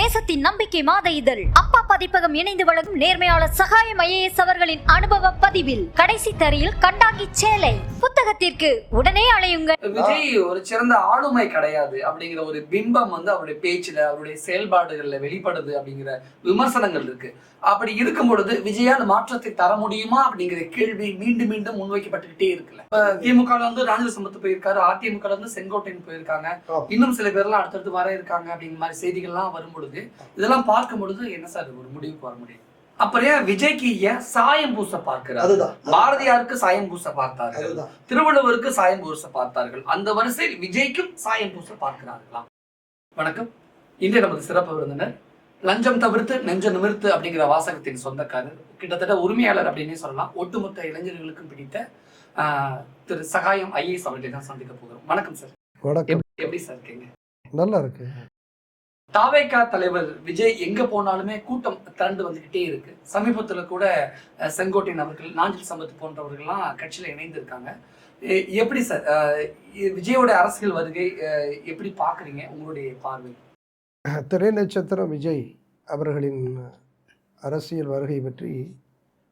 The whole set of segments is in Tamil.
தேசத்தின் நம்பிக்கை மாத இதழ். அப்பா பதிப்பகம் இணைந்து வழங்கும் நேர்மையாளர் சகாயம் ஐஏஎஸ் அவர்களின் அனுபவ பதிவில் கடைசி தரையில் கண்டாங்கி சேலை. புத்தகத்திற்கு உடனே அழையுங்கள் விஜய் ஒரு சிறந்த ஆளுமை கிடையாது அப்படிங்கிற ஒரு பிம்பம் வந்து அவருடைய பேச்சுல அவருடைய செயல்பாடுகள்ல வெளிப்படுது அப்படிங்கிற விமர்சனங்கள் இருக்கு. அப்படி இருக்கும் பொழுது விஜயா அந்த மாற்றத்தை தர முடியுமா அப்படிங்கிற கேள்வி மீண்டும் மீண்டும் முன்வைக்கப்பட்டுக்கிட்டே இருக்குல்ல. இப்ப திமுக வந்து ராஜ சம்பத் போயிருக்காரு அதிமுக வந்து செங்கோட்டையன் போயிருக்காங்க. இன்னும் சில பேர்லாம் அடுத்தடுத்து வர இருக்காங்க அப்படிங்கிற மாதிரி செய்திகள்லாம் வரும் பொழுது இதெல்லாம் பார்க்கும் பொழுது என்ன சார் ஒரு முடிவுக்கு வர முடியும்? அப்புறம் விஜய்க்கு ஏன் சாயம் பூச பார்க்கிறார்? அதுதான். பாரதியாருக்கு சாயம் பூச பார்த்தார்கள். திருவள்ளுவருக்கு சாயம் பூச பார்த்தார்கள். அந்த வரிசையில் விஜய்க்கும் சாயம் பூச பார்க்கிறார்களா? வணக்கம். இன்று நமது சிறப்பு விருந்தினர் லஞ்சம் தவிர்த்து நெஞ்ச நிமிர்த்து அப்படிங்கிற வாசகத்தின் சொந்தக்காரர் கிட்டத்தட்ட உரிமையாளர் அப்படின்னே சொல்லலாம். ஒட்டுமொத்த இளைஞர்களுக்கும் பிடித்த திரு சகாயம் ஐஏஎஸ் அவர்களை தான் சந்திக்க போகிறோம். வணக்கம் சார். வணக்கம். எப்படி சார் இருக்கீங்க? நல்லா இருக்கு. தாவேகா தலைவர் விஜய் எங்க போனாலுமே கூட்டம் திரண்டு வந்துகிட்டே இருக்கு. சமீபத்துல கூட செங்கோட்டையன் அவர்கள் நாஞ்சில் சம்பத் போன்றவர்கள்லாம் கட்சியில இணைந்திருக்காங்க. எ- எப்படி சார் விஜயோட அரசியல் வருகை எப்படி பாக்குறீங்க உங்களுடைய பார்வை. திரை நட்சத்திரம் விஜய் அவர்களின் அரசியல் வருகை பற்றி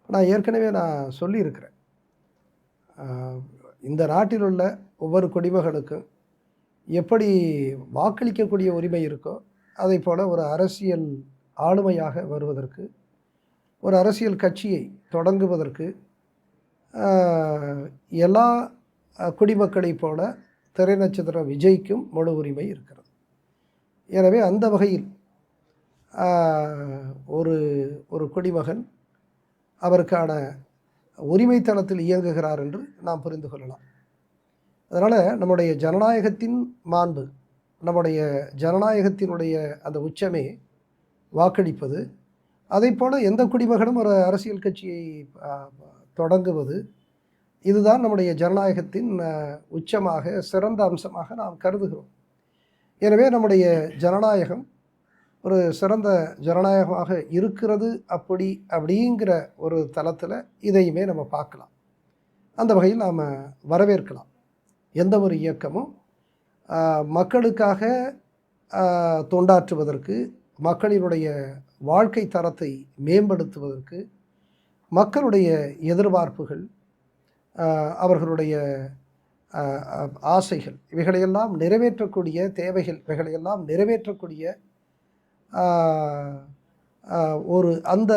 நான் ஏற்கனவே நான் சொல்லியிருக்கிறேன். இந்த நாட்டில் உள்ள ஒவ்வொரு குடிமகனுக்கும் எப்படி வாக்களிக்கக்கூடிய உரிமை இருக்கோ அதை போல் ஒரு அரசியல் ஆளுமையாக வருவதற்கு ஒரு அரசியல் கட்சியை தொடங்குவதற்கு எல்லா குடிமக்களைப் போல திரை நட்சத்திர விஜய்க்கும் முழு உரிமை இருக்கிறது. எனவே அந்த வகையில் ஒரு ஒரு குடிமகன் அவருக்கான உரிமைத்தனத்தில் இயங்குகிறார் என்று நாம் புரிந்து கொள்ளலாம். அதனால் நம்முடைய ஜனநாயகத்தின் மாண்பு நம்முடைய ஜனநாயகத்தினுடைய அந்த உச்சமே வாக்களிப்பது அதை போல் எந்த குடிமகனும் ஒரு அரசியல் கட்சியை தொடங்குவது இதுதான் நம்முடைய ஜனநாயகத்தின் உச்சமாக சிறந்த அம்சமாக நாம் கருதுகிறோம். எனவே நம்முடைய ஜனநாயகம் ஒரு சிறந்த ஜனநாயகமாக இருக்கிறது அப்படி அப்படிங்கிற ஒரு தளத்தில் இதையுமே நம்ம பார்க்கலாம். அந்த வகையில் நாம் வரவேற்கலாம். எந்த ஒரு இயக்கமும் மக்களுக்காக தொண்டாற்றுவதற்கு மக்களினுடைய வாழ்க்கை தரத்தை மேம்படுத்துவதற்கு மக்களுடைய எதிர்பார்ப்புகள் அவர்களுடைய ஆசைகள் இவைகளையெல்லாம் நிறைவேற்றக்கூடிய தேவைகள் இவைகளையெல்லாம் நிறைவேற்றக்கூடிய ஒரு அந்த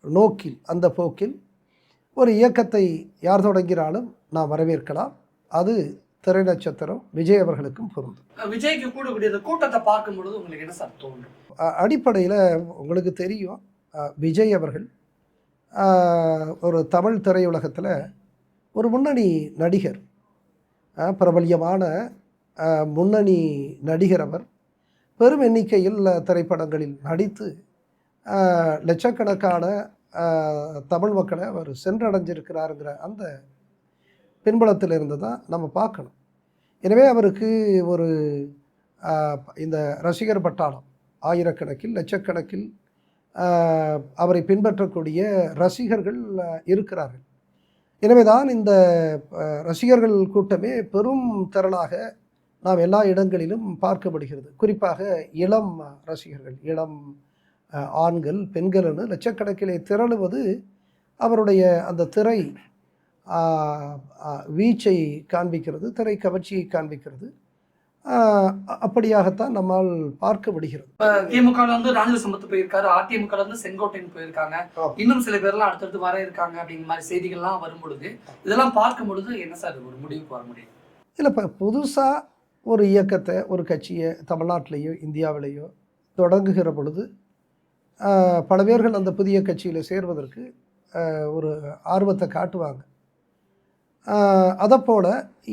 நோக்கில் அந்த போக்கில் ஒரு இயக்கத்தை யார் தொடங்கினாலும் நாம் வரவேற்கலாம். அது திரை நட்சத்திரம் விஜய் அவர்களுக்கும் பொருந்தும். விஜய்க்கு கூடக்கூடிய இந்த கூட்டத்தை பார்க்கும் பொழுது உங்களுக்கு என்ன சார் தோன்றும்? அடிப்படையில் உங்களுக்கு தெரியும் விஜய் அவர்கள் ஒரு தமிழ் திரையுலகத்தில் ஒரு முன்னணி நடிகர் பிரபல்யமான முன்னணி நடிகர் அவர் பெரும் எண்ணிக்கையில் திரைப்படங்களில் நடித்து லட்சக்கணக்கான தமிழ் மக்களை அவர் சென்றடைஞ்சிருக்கிறாருங்கிற அந்த பின்புலத்தில் இருந்து தான் நம்ம பார்க்கணும். எனவே அவருக்கு ஒரு இந்த ரசிகர் பட்டாளம் ஆயிரக்கணக்கில் லட்சக்கணக்கில் அவரை பின்பற்றக்கூடிய ரசிகர்கள் இருக்கிறார்கள். எனவே தான் இந்த ரசிகர்கள் கூட்டமே பெரும் திரளாக நாம் எல்லா இடங்களிலும் பார்க்கப்படுகிறது. குறிப்பாக இளம் ரசிகர்கள் இளம் ஆண்கள் பெண்கள் என லட்சக்கணக்கிலே திரளுவது அவருடைய அந்த திரை வீச்சை காண்பிக்கிறது திரை கவர்ச்சியை காண்பிக்கிறது. அப்படியாகத்தான் நம்மால் பார்க்க முடிகிறது திமுக வந்து ராஜ சம்பத் போயிருக்காரு அதிமுக வந்து செங்கோட்டையன் போயிருக்காங்க. இன்னும் சில பேர்லாம் அடுத்தடுத்து வர இருக்காங்க அப்படிங்கிற மாதிரி செய்திகள்லாம் வரும் பொழுது இதெல்லாம் பார்க்கும் பொழுது என்ன சார் ஒரு முடிவுக்கு வர முடியும்? இல்லை இப்போ புதுசாக ஒரு இயக்கத்தை ஒரு கட்சியை தமிழ்நாட்டிலேயோ இந்தியாவிலேயோ தொடங்குகிற பொழுது பல பேர்கள் அந்த புதிய கட்சியில் சேர்வதற்கு ஒரு ஆர்வத்தை காட்டுவாங்க. அதைப்போல்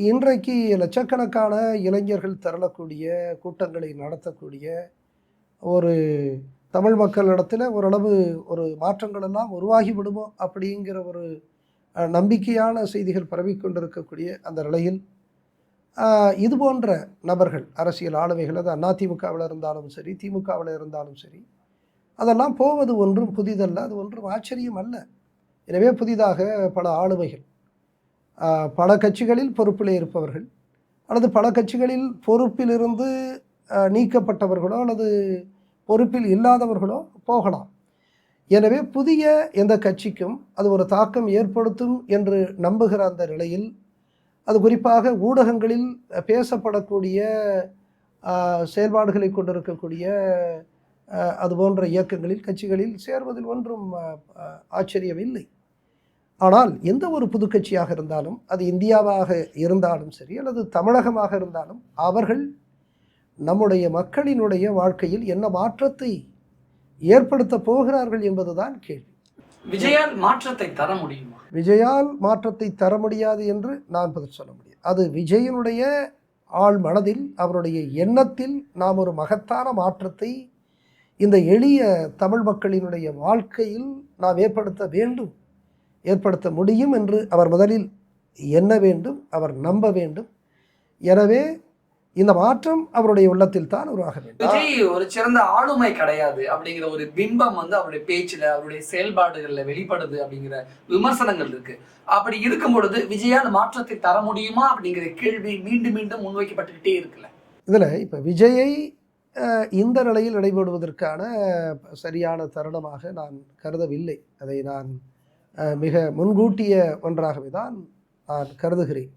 இன்றைக்கு லட்சக்கணக்கான இளைஞர்கள் திரளக்கூடிய கூட்டங்களை நடத்தக்கூடிய ஒரு தமிழ் மக்களிடத்தில் ஓரளவு ஒரு மாற்றங்கள் எல்லாம் உருவாகி விடுமோ அப்படிங்கிற ஒரு நம்பிக்கையான செய்திகள் பரவிக்கொண்டிருக்கக்கூடிய அந்த நிலையில் இது போன்ற நபர்கள் அரசியல் ஆளுமைகள் அது அதிமுகவில் இருந்தாலும் சரி திமுகவில் இருந்தாலும் சரி அதெல்லாம் போவது ஒன்றும் புதிதல்ல அது ஒன்றும் ஆச்சரியம் அல்ல. எனவே புதிதாக பல ஆளுமைகள் பல கட்சிகளில் பொறுப்பிலே இருப்பவர்கள் அல்லது பல கட்சிகளில் பொறுப்பிலிருந்து நீக்கப்பட்டவர்களோ அல்லது பொறுப்பில் இல்லாதவர்களோ போகலாம். எனவே புதிய எந்த கட்சிக்கும் அது ஒரு தாக்கம் ஏற்படுத்தும் என்று நம்புகிற அந்த நிலையில் அது குறிப்பாக ஊடகங்களில் பேசப்படக்கூடிய செயல்பாடுகளை கொண்டிருக்கக்கூடிய அது போன்ற இயக்கங்களில் கட்சிகளில் சேர்வதில் ஒன்றும் ஆச்சரியம் இல்லை ஆச்சரியமில்லை. ஆனால் எந்த ஒரு புது கட்சியாக இருந்தாலும் அது இந்தியாவாக இருந்தாலும் சரி அல்லது தமிழகமாக இருந்தாலும் அவர்கள் நம்முடைய மக்களினுடைய வாழ்க்கையில் என்ன மாற்றத்தை ஏற்படுத்த போகிறார்கள் என்பதுதான் கேள்வி. விஜயால் மாற்றத்தை தர முடியுமா? விஜயால் மாற்றத்தை தர முடியாது என்று நான் பதில் சொல்ல முடியும். அது விஜயனுடைய ஆழ் மனதில் அவருடைய எண்ணத்தில் நாம் ஒரு மகத்தான மாற்றத்தை இந்த எளிய தமிழ் மக்களினுடைய வாழ்க்கையில் நாம் ஏற்படுத்த வேண்டும். ஏற்படுத்த முடியும் என்று அவர் முதலில் எண்ண வேண்டும் அவர் நம்ப வேண்டும். எனவே இந்த மாற்றம் அவருடைய உள்ளத்தில் தான் உருவாக வேண்டும். விஜய் ஒரு சிறந்த ஆளுமை கிடையாது அப்படிங்கிற ஒரு பிம்பம் வந்து அவருடைய பேச்சுல அவருடைய செயல்பாடுகள்ல வெளிப்படுது அப்படிங்கிற விமர்சனங்கள் இருக்கு. அப்படி இருக்கும் பொழுது விஜயால் மாற்றத்தை தர முடியுமா அப்படிங்கிற கேள்வி மீண்டும் மீண்டும் முன்வைக்கப்பட்டுக்கிட்டே இருக்குல்ல. இதில் இப்போ விஜயை இந்த நிலையில் இடைபடுவதற்கான சரியான தருணமாக நான் கருதவில்லை. அதை நான் மிக முன்கூட்டிய ஒன்றாகவே தான் நான் கருதுகிறேன்.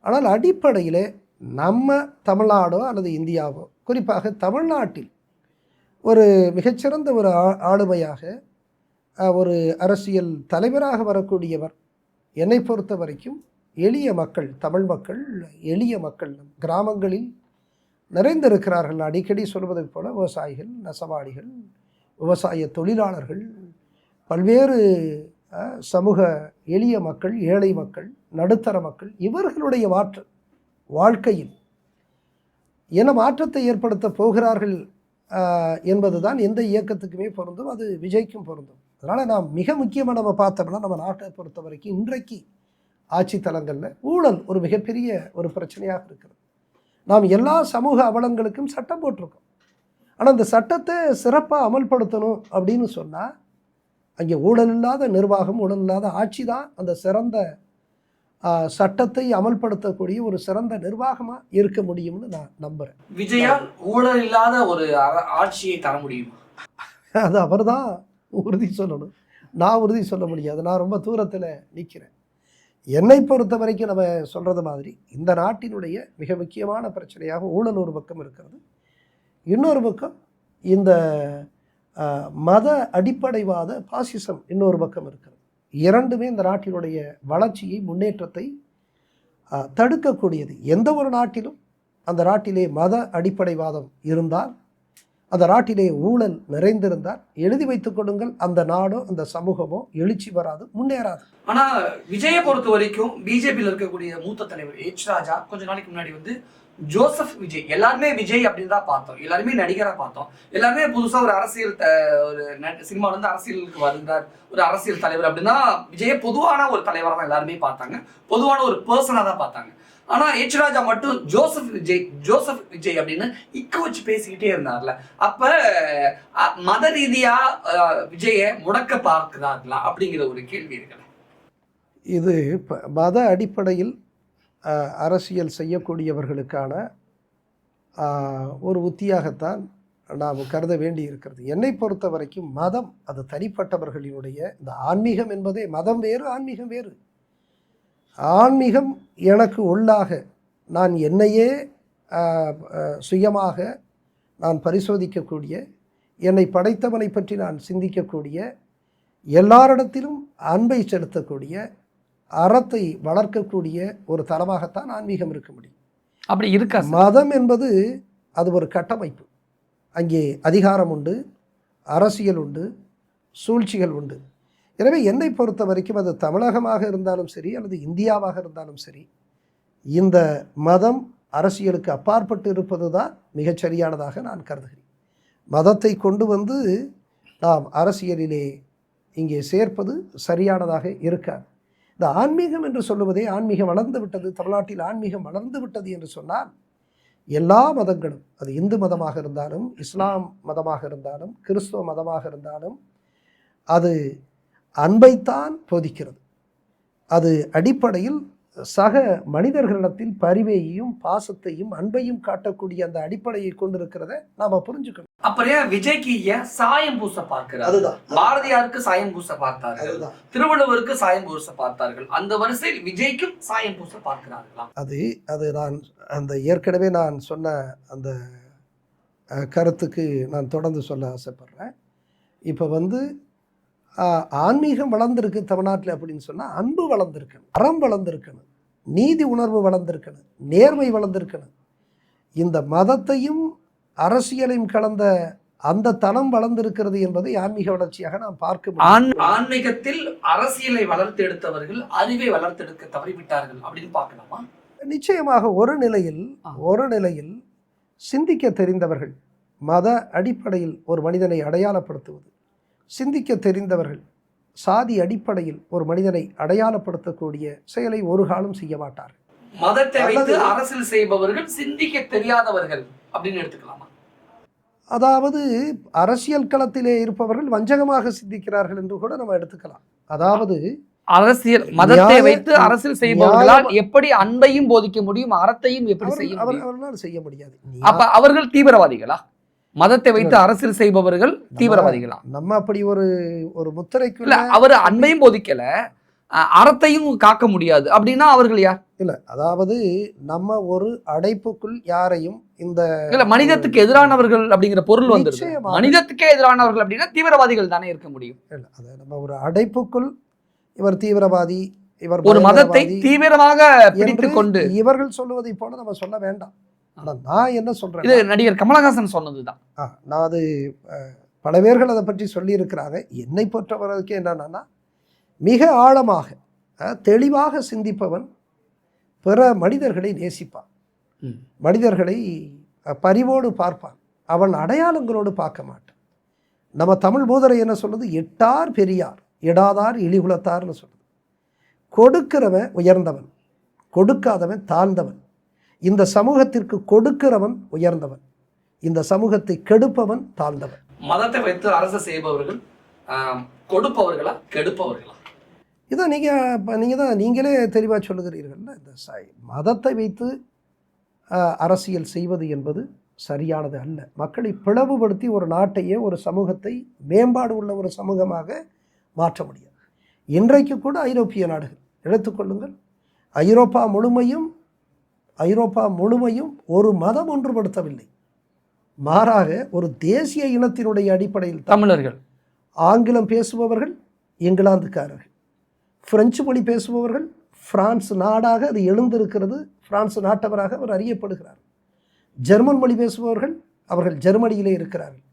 ஆனால் அடிப்படையில் நம்ம தமிழ்நாடோ அல்லது இந்தியாவோ குறிப்பாக தமிழ்நாட்டில் ஒரு மிகச்சிறந்த ஒரு ஆ ஆளுமையாக ஒரு அரசியல் தலைவராக வரக்கூடியவர் என்னை பொறுத்த வரைக்கும் எளிய மக்கள் தமிழ் மக்கள் எளிய மக்கள் கிராமங்களில் நிறைந்திருக்கிறார்கள். அடிக்கடி சொல்வதைப் போல விவசாயிகள் நெசவாளிகள் விவசாய தொழிலாளர்கள் பல்வேறு சமூக எளிய மக்கள் ஏழை மக்கள் நடுத்தர மக்கள் இவர்களுடைய மாற்ற வாழ்க்கையில் என்ன மாற்றத்தை ஏற்படுத்த போகிறார்கள் என்பது தான் எந்த இயக்கத்துக்குமே பொருந்தும் அது விஜய்க்கும் பொருந்தும். அதனால் நாம் மிக முக்கியமாக நம்ம பார்த்தோம்னா நம்ம நாட்டை பொறுத்த வரைக்கும் இன்றைக்கு ஆட்சி தலங்களில் ஊழல் ஒரு மிகப்பெரிய ஒரு பிரச்சனையாக இருக்கிறது. நாம் எல்லா சமூக அவலங்களுக்கும் சட்டம் போட்டிருக்கோம். ஆனால் அந்த சட்டத்தை சிறப்பாக அமல்படுத்தணும் அப்படின்னு சொன்னால் அங்கே ஊழல் இல்லாத நிர்வாகம் ஊழல் இல்லாத ஆட்சி தான் அந்த சிறந்த சட்டத்தை அமல்படுத்தக்கூடிய ஒரு சிறந்த நிர்வாகமாக இருக்க முடியும்னு நான் நம்புகிறேன் விஜயால் ஊழல் இல்லாத ஒரு ஆட்சியை தர முடியுமா? அது அவர் தான் உறுதி சொல்லணும். நான் உறுதி சொல்ல முடியாது. நான் ரொம்ப தூரத்தில் நிற்கிறேன் என்னை பொறுத்த வரைக்கும் நம்ம சொல்கிறது மாதிரி இந்த நாட்டினுடைய மிக முக்கியமான பிரச்சனையாக ஊழல் ஒரு பக்கம் இருக்கிறது. இன்னொரு பக்கம் இந்த மத அடிப்படைவாத பாசிசம் இன்னொரு பக்கம் இருக்கிறது. இரண்டுமே இந்த நாட்டினுடைய வளர்ச்சியை முன்னேற்றத்தை தடுக்கக்கூடியது. எந்த ஒரு நாட்டிலும் அந்த நாட்டிலே மத அடிப்படைவாதம் இருந்தால் அந்த நாட்டிலே ஊழல் நிறைந்திருந்தால் எழுதி வைத்துக் கொள்ளுங்கள் அந்த நாடோ அந்த சமூகமோ எழுச்சி வராது முன்னேறாது. ஆனா விஜயை பொறுத்த வரைக்கும் பிஜேபியில் இருக்கக்கூடிய மூத்த தலைவர் எச் ராஜா கொஞ்ச நாளைக்கு முன்னாடி வந்து ஜோசப் விஜய். எல்லாருமே விஜய் அப்படின்னு தான் பார்த்தோம். எல்லாருமே நடிகராக பார்த்தோம். எல்லாருமே புதுசாக ஒரு அரசியல் த- ஒரு ந- சினிமால இருந்து அரசியலுக்கு வருகிறார் ஒரு அரசியல் தலைவர் அப்படின்னா விஜய பொதுவான ஒரு தலைவராக தான் எல்லாருமே பார்த்தாங்க. பொதுவான ஒரு பர்சனாக தான் பார்த்தாங்க. ஆனால் எச் ராஜா மட்டும் ஜோசப் விஜய் ஜோசப் விஜய் அப்படின்னு இக்க வச்சு பேசிக்கிட்டே இருந்தார்ல. அப்போ மத ரீதியாக விஜயை முடக்க பார்க்குறாங்களா அப்படிங்கிற ஒரு கேள்வி இருக்குல்ல இது ப- மத அடிப்படையில் அரசியல் செய்யக்கூடியவர்களுக்கான ஒரு உத்தியாகத்தான் நாம் கருத வேண்டி இருக்கிறது என்னை பொறுத்த வரைக்கும் மதம் அது தனிப்பட்டவர்களினுடைய இந்த ஆன்மீகம் என்பதே மதம் வேறு ஆன்மீகம் வேறு. ஆன்மீகம் எனக்கு உள்ளாக நான் என்னையே சுயமாக நான் பரிசோதிக்கக்கூடிய என்னை படைத்தவனை பற்றி நான் சிந்திக்கக்கூடிய எல்லாரிடத்திலும் அன்பை செலுத்தக்கூடிய அறத்தை வளர்க்கக்கூடிய ஒரு தலமாகத்தான் ஆன்மீகம் இருக்க முடியும். அப்படி இருக்கா மதம் என்பது அது ஒரு கட்டமைப்பு. அங்கே அதிகாரம் உண்டு அரசியல் உண்டு சூழ்ச்சிகள் உண்டு. எனவே என்னை பொறுத்த வரைக்கும் அது தமிழகமாக இருந்தாலும் சரி அல்லது இந்தியாவாக இருந்தாலும் சரி இந்த மதம் அரசியலுக்கு அப்பாற்பட்டு இருப்பது தான் மிகச் சரியானதாக நான் கருதுகிறேன். மதத்தை கொண்டு வந்து நாம் அரசியலிலே இங்கே சேர்ப்பது சரியானதாக இருக்காது. இந்த ஆன்மீகம் என்று சொல்லுவதே ஆன்மீகம் வளர்ந்து விட்டது தமிழ்நாட்டில் ஆன்மீகம் வளர்ந்து விட்டது என்று சொன்னால் எல்லா மதங்களும் அது இந்து மதமாக இருந்தாலும் இஸ்லாம் மதமாக இருந்தாலும் கிறிஸ்துவ மதமாக இருந்தாலும் அது அன்பைத்தான் போதிக்கிறது. அது அடிப்படையில் சக மனிதர்களிடத்தில் பரிவையையும் பாசத்தையும் அன்பையும் காட்டக்கூடிய அந்த அடிப்படையை கொண்டிருக்கிறத நாம புரிஞ்சுக்கணும். ஏன் விஜய்க்கு ஏன் சாயம் பூச பார்க்கிறார்? அதுதான். பாரதியாருக்கு சாயம் பூச பார்த்தார்கள். திருவள்ளுவருக்கு சாயம் பூச பார்த்தார்கள். அந்த வரிசையில் விஜய்க்கும் சாயம் பூச பார்க்கிறார்களா? அது அது நான் அந்த ஏற்கனவே நான் சொன்ன அந்த கருத்துக்கு நான் தொடர்ந்து சொல்ல ஆசைப்படுறேன். இப்போ வந்து ஆன்மீகம் வளர்ந்துருக்கு தமிழ்நாட்டில் அப்படின்னு சொன்னால் அன்பு வளர்ந்துருக்கணும். அறம் வளர்ந்துருக்கணும். நீதி உணர்வு வளர்ந்துருக்கணும் நேர்மை வளர்ந்துருக்கணும். இந்த மதத்தையும் அரசியலையும் கலந்த அந்த தளம் வளர்ந்திருக்கிறது என்பதை ஆன்மீக வளர்ச்சியாக நாம் பார்க்க ஆன்மீகத்தில் அரசியலை வளர்த்து எடுத்தவர்கள் அறிவை வளர்த்தெடுக்க தவறிவிட்டார்கள் அப்படின்னு பார்க்கலாமா? நிச்சயமாக ஒரு நிலையில். ஒரு நிலையில் சிந்திக்க தெரிந்தவர்கள் மத அடிப்படையில் ஒரு மனிதனை அடையாளப்படுத்துவது. சிந்திக்க தெரிந்தவர்கள் சாதி அடிப்படையில் ஒரு மனிதனை அடையாளப்படுத்தக்கூடிய செயலை ஒரு காலம் செய்ய மாட்டார்கள். மதத்தை வைத்து அரசியல் செய்பவர்கள் சிந்திக்க தெரியாதவர்கள் அப்படின்னு எடுத்துக்கலாமா? அதாவது அரசியல் களத்திலே இருப்பவர்கள் வஞ்சகமாக சிந்திக்கிறார்கள் என்று கூட நம்ம எடுத்துக்கலாம். அதாவது அரசியல் மதத்தை வைத்து அரசியல் செய்பவர்களால் எப்படி அன்பையும் போதிக்க முடியும் அறத்தையும் எப்படி செய்ய அவர்களால் செய்ய முடியாது. அப்ப அவர்கள் தீவிரவாதிகளா? மதத்தை வைத்து அரசியல் செய்பவர்கள் தீவிரவாதிகளா நம்ம அப்படி ஒரு ஒரு இல்ல முத்திரைக்குள்ள அவர் அன்பையும் போதிக்கல. அறத்தையும் காக்க முடியாது. அப்படின்னா அவர்கள் யார்? இல்ல அதாவது நம்ம ஒரு அடைப்புக்குள் யாரையும் இந்த இல்ல மனிதத்துக்கு எதிரானவர்கள் அப்படிங்கிற பொருள் நிச்சயமாக. மனிதத்துக்கே எதிரானவர்கள் அப்படின்னா தீவிரவாதிகள் தானே இருக்க முடியும். இல்ல அதை நம்ம ஒரு அடைப்புக்குள் இவர் தீவிரவாதி இவர் ஒரு மதத்தை தீவிரமாக என்று பிடித்துக் கொண்டு இவர்கள் சொல்லுவதை போல நம்ம சொல்ல வேண்டாம். ஆனா நான் என்ன இது சொல்றேன் நடிகர் கமலஹாசன் சொன்னதுதான். நான் அது பல பேர்கள் அதை பற்றி சொல்லியிருக்கிறாங்க. என்னை பொறுத்தவரைக்கும் என்னன்னா மிக ஆழமாக தெளிவாக சிந்திப்பவன் பிற மனிதர்களை நேசிப்பான். மனிதர்களை பரிவோடு பார்ப்பான். அவன் அடையாளங்களோடு பார்க்க மாட்டான். நம்ம தமிழ் மூதரை என்ன சொல்லுது? எட்டார் பெரியார் இடாதார் இழிகுலத்தார்னு சொல்லுது. கொடுக்கிறவன் உயர்ந்தவன் கொடுக்காதவன் தாழ்ந்தவன். இந்த சமூகத்திற்கு கொடுக்கிறவன் உயர்ந்தவன். இந்த சமூகத்தை கெடுப்பவன் தாழ்ந்தவன். மதத்தை வைத்து அரசு செய்பவர்கள் கொடுப்பவர்களா கெடுப்பவர்களா? இதை நீங்கள் இப்போ நீங்கள் தான் நீங்களே தெளிவாக சொல்லுகிறீர்கள்ல இந்த ச மதத்தை வைத்து அரசியல் செய்வது என்பது சரியானது அல்ல. மக்களை பிளவுபடுத்தி ஒரு நாட்டையே ஒரு சமூகத்தை மேம்பாடு உள்ள ஒரு சமூகமாக மாற்ற முடியாது. இன்றைக்கு கூட ஐரோப்பிய நாடுகள் எடுத்துக்கொள்ளுங்கள் ஐரோப்பா முழுமையும் ஐரோப்பா முழுமையும் ஒரு மதம் ஒன்றுபடுத்தவில்லை. மாறாக ஒரு தேசிய இனத்தினுடைய அடிப்படையில் தமிழர்கள். ஆங்கிலம் பேசுபவர்கள் இங்கிலாந்துக்காரர்கள். பிரெஞ்சு மொழி பேசுபவர்கள் பிரான்ஸ் நாடாக அது எழுந்திருக்கிறது பிரான்ஸ் நாட்டவராக அவர் அறியப்படுகிறார். ஜெர்மன் மொழி பேசுபவர்கள் அவர்கள் ஜெர்மனியிலே இருக்கிறார்கள்.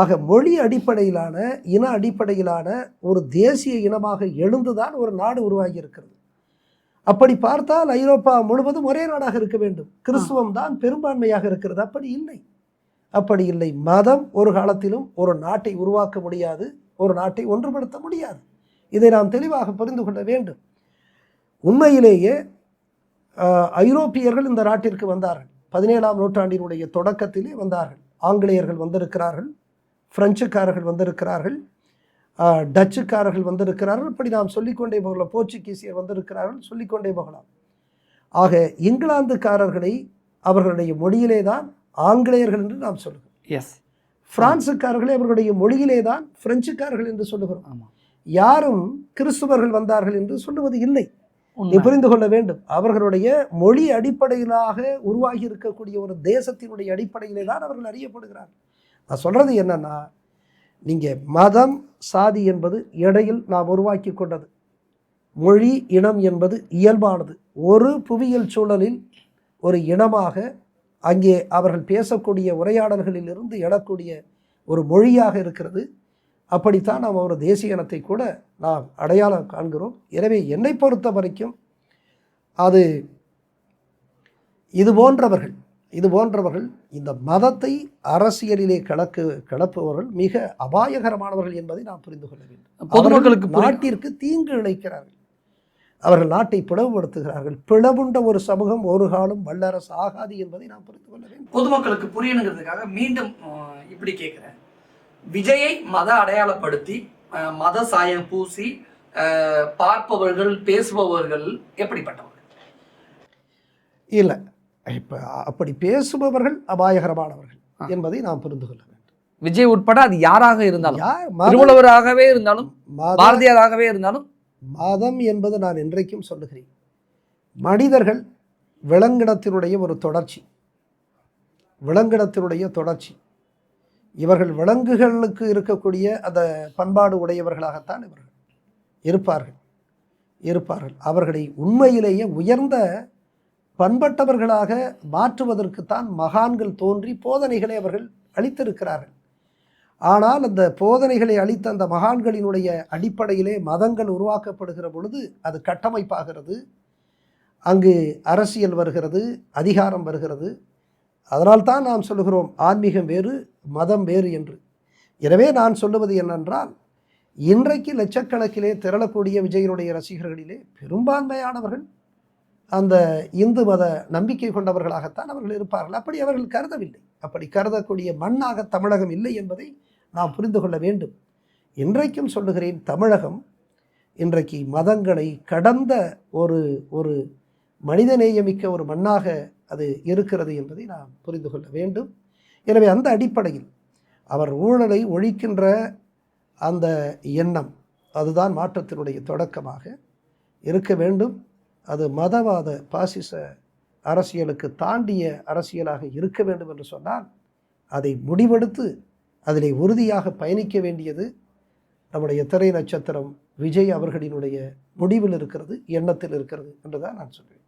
ஆக மொழி அடிப்படையிலான இன அடிப்படையிலான ஒரு தேசிய இனமாக எழுந்துதான் ஒரு நாடு உருவாகி இருக்கிறது அப்படி பார்த்தால் ஐரோப்பா முழுவதும் ஒரே நாடாக இருக்க வேண்டும். கிறிஸ்துவம் தான் பெரும்பான்மையாக இருக்கிறது. அப்படி இல்லை. அப்படி இல்லை. மதம் ஒரு காலத்திலும் ஒரு நாட்டை உருவாக்க முடியாது. ஒரு நாட்டை ஒன்றுபடுத்த முடியாது. இதை நாம் தெளிவாக புரிந்து கொள்ள வேண்டும். உண்மையிலேயே ஐரோப்பியர்கள் இந்த நாட்டிற்கு வந்தார்கள். பதினேழாம் நூற்றாண்டினுடைய தொடக்கத்திலே வந்தார்கள். ஆங்கிலேயர்கள் வந்திருக்கிறார்கள். பிரெஞ்சுக்காரர்கள் வந்திருக்கிறார்கள். டச்சுக்காரர்கள் வந்திருக்கிறார்கள். இப்படி நாம் சொல்லிக்கொண்டே போகலாம். போர்ச்சுகீசியர் வந்திருக்கிறார்கள். சொல்லிக்கொண்டே போகலாம். ஆக இங்கிலாந்துக்காரர்களை அவர்களுடைய மொழியிலே தான் ஆங்கிலேயர்கள் என்று நாம் சொல்லுகிறோம். எஸ் பிரான்சுக்காரர்களை அவர்களுடைய மொழியிலே தான் பிரெஞ்சுக்காரர்கள் என்று சொல்லுகிறோம். ஆமா. யாரும் கிறிஸ்துவர்கள் வந்தார்கள் என்று சொல்லுவது இல்லை. நீ. புரிந்து கொள்ள வேண்டும். அவர்களுடைய மொழி அடிப்படையிலாக உருவாகி இருக்கக்கூடிய ஒரு தேசத்தினுடைய அடிப்படையிலே தான் அவர்கள் அறியப்படுகிறார்கள். நான் சொல்றது என்னன்னா நீங்கள் மதம் சாதி என்பது இடையில் நாம் உருவாக்கி கொண்டது. மொழி இனம் என்பது இயல்பானது. ஒரு புவியியல் சூழலில் ஒரு இனமாக அங்கே அவர்கள் பேசக்கூடிய உரையாடல்களில் இருந்து எழக்கூடிய ஒரு மொழியாக இருக்கிறது. அப்படித்தான் நாம் ஒரு தேசிய இனத்தை கூட நாம் அடையாளம் காண்கிறோம். எனவே என்னை பொறுத்த வரைக்கும் அது இது போன்றவர்கள் இது போன்றவர்கள் இந்த மதத்தை அரசியலிலே கலக்கு கலப்புபவர்கள் மிக அபாயகரமானவர்கள் என்பதை நாம் புரிந்து கொள்ள வேண்டும். பொதுமக்களுக்கு நாட்டிற்கு தீங்கு இழைக்கிறார்கள். அவர்கள் நாட்டை பிளவுபடுத்துகிறார்கள். பிளவுண்ட ஒரு சமூகம் ஒரு காலம் வல்லரசு ஆகாது என்பதை நாம் புரிந்து கொள்ள வேண்டும். பொதுமக்களுக்கு புரியணுங்கிறதுக்காக மீண்டும் இப்படி கேட்கிறேன். விஜயை மத அடையாளப்படுத்தி மத சாயம் பூசி பார்ப்பவர்கள் பேசுபவர்கள் எப்படிப்பட்டவர்கள்? இல்லை. இப்போ அப்படி பேசுபவர்கள் அபாயகரமானவர்கள். என்பதை நாம் புரிந்து கொள்ள வேண்டும். விஜய் உட்பட அது யாராக இருந்தாலும் திருவள்ளுவராகவே இருந்தாலும் பாரதியாராகவே இருந்தாலும். மதம் என்பது நான் என்றைக்கும் சொல்லுகிறேன். மனிதர்கள் விலங்கினத்தினுடைய ஒரு தொடர்ச்சி. விலங்கினத்தினுடைய தொடர்ச்சி. இவர்கள் விலங்குகளுக்கு இருக்கக்கூடிய அந்த பண்பாடு உடையவர்களாகத்தான் இவர்கள் இருப்பார்கள். இருப்பார்கள். அவர்களை உண்மையிலேயே உயர்ந்த பண்பட்டவர்களாக மாற்றுவதற்குத்தான் மகான்கள் தோன்றி போதனைகளை அவர்கள் அளித்திருக்கிறார்கள். ஆனால் அந்த போதனைகளை அளித்த அந்த மகான்களினுடைய அடிப்படையிலே மதங்கள் உருவாக்கப்படுகிற பொழுது அது கட்டமைப்பாகிறது. அங்கு அரசியல் வருகிறது அதிகாரம் வருகிறது. அதனால்தான் நாம் சொல்லுகிறோம் ஆன்மீகம் வேறு மதம் வேறு என்று. எனவே நான் சொல்லுவது என்னென்றால் இன்றைக்கு லட்சக்கணக்கிலே திரளக்கூடிய விஜயனுடைய ரசிகர்களிலே பெரும்பான்மையானவர்கள் அந்த இந்து மத நம்பிக்கை கொண்டவர்களாகத்தான் அவர்கள் இருப்பார்கள். அப்படி அவர்கள் கருதவில்லை. அப்படி கருதக்கூடிய மண்ணாக தமிழகம் இல்லை என்பதை நாம் புரிந்து கொள்ள வேண்டும். இன்றைக்கும் சொல்லுகிறேன் தமிழகம் இன்றைக்கு மதங்களை கடந்த ஒரு ஒரு மனிதநேயமிக்க ஒரு மண்ணாக அது இருக்கிறது என்பதை நாம் புரிந்து கொள்ள வேண்டும். எனவே அந்த அடிப்படையில் அவர் ஊழலை ஒழிக்கின்ற அந்த எண்ணம் அதுதான் மாற்றத்தினுடைய தொடக்கமாக இருக்க வேண்டும். அது மதவாத பாசிச அரசியலுக்கு தாண்டிய அரசியலாக இருக்க வேண்டும் என்று சொன்னால் அதை முடிவெடுத்து அதிலே உறுதியாக பயணிக்க வேண்டியது நம்முடைய திரை நட்சத்திரம் விஜய் அவர்களினுடைய முடிவில் இருக்கிறது எண்ணத்தில் இருக்கிறது என்றுதான் நான் சொல்வேன்.